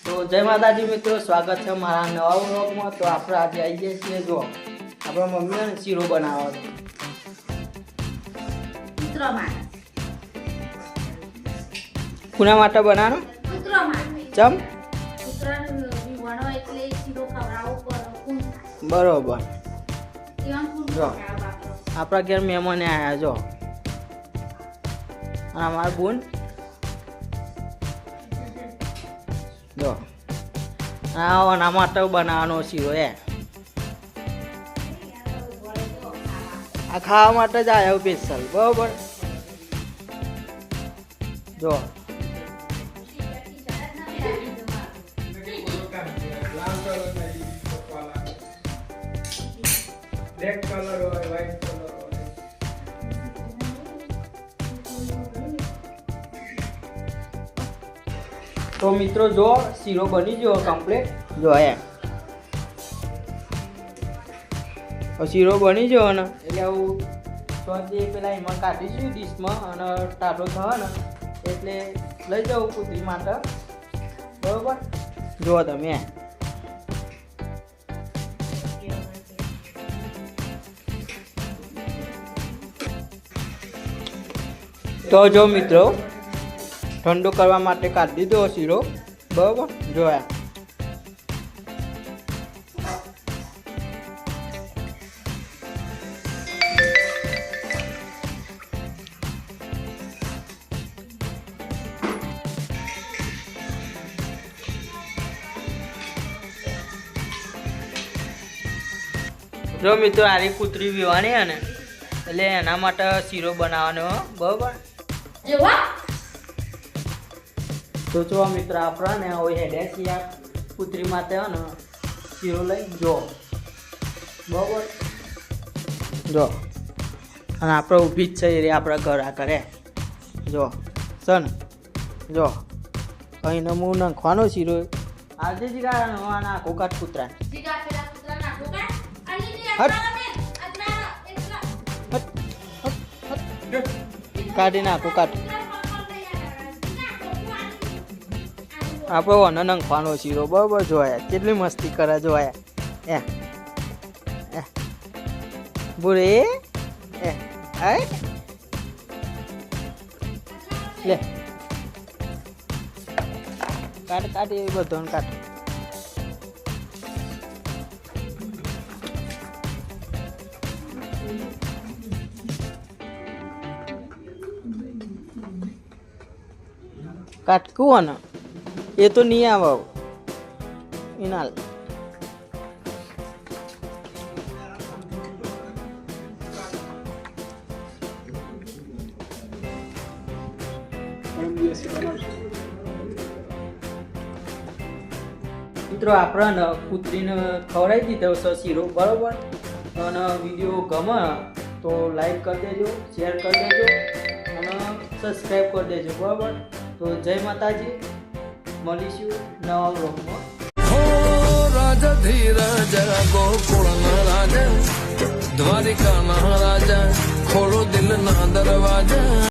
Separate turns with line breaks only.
તો જય માતાજી મિત્રો સ્વાગત છે મારા નવા વ્લોગમાં. તો આપણે આજે આવી જઈએ છીએ જો આપણા મમ્મીએ ને શીરો બનાવવાનો. કુના માટે બનાવવાનો? ચમ? બરોબર. જો.
આપણા
ઘેર મહેમાને આવ્યા જો. અને અમારા બોન જો. આ આના માટે બનાવવાનો શીરો એ આ ખાવા માટે જ આવ્યો સ્પેશિયલ બરોબર? જો.
કલર હોય વ્હાઈટ
તો મિત્રો જો શીરો બની ગયો કમ્પ્લીટ જો આયા શીરો બની ગયો ને એટલે હું સોંથી પેલા એમાં કાઢીશું ડીશમાં અને ટાટો થયો ને એટલે લઈ જાઉં કુતરી માટે બરોબર? જુઓ તમે તો જો મિત્રો ઠંડો કરવા માટે કાઢી દીધો શીરો બરોબર જોયા જો મિત્રો આરી કૂતરી વિવાની હે ને એટલે એના માટે શીરો બનાવવાનો હો, બરોબર
જોવા
તો જો મિત્ર આપણા ને હવે હેડે છીએ કૂતરી માટે હે ને શીરો લઈ જો બરોબર? જો. અને આપણે ઊભી જ છે એ આપણા ઘર આ કરે જો. સન, જો. અહીં હું નાખવાનો શીરો. આજે જ આ નાખો કાટ કૂતરા કાઢી નાખો
કૂતરા
આપણો અનનંગ નાખવાનો શીરો બરોબર જોયા કેટલી મસ્તી કરે જોયા એ. બુરે એ. લે. કાઢ કાઢ એ બધો કાઢ. કાટકું ને એ તો નહીં આવો
ઇનાલ.
મિત્રો આપણે કૂતરીને ખવડાવી દીધો છે શીરો, બરાબર? અને વીડિયો ગમે તો લાઈક કરી દેજો, શેર કરી દેજો, અને સબસ્ક્રાઈબ કરી દેજો, બરાબર? તો જય માતાજી. મળીશું નવા બ્લોગમાં
રાજા ધીરજ ગોકુળ રાજા દ્વારિકા ના રાજા ખોલો દિલ ના દરવાજા.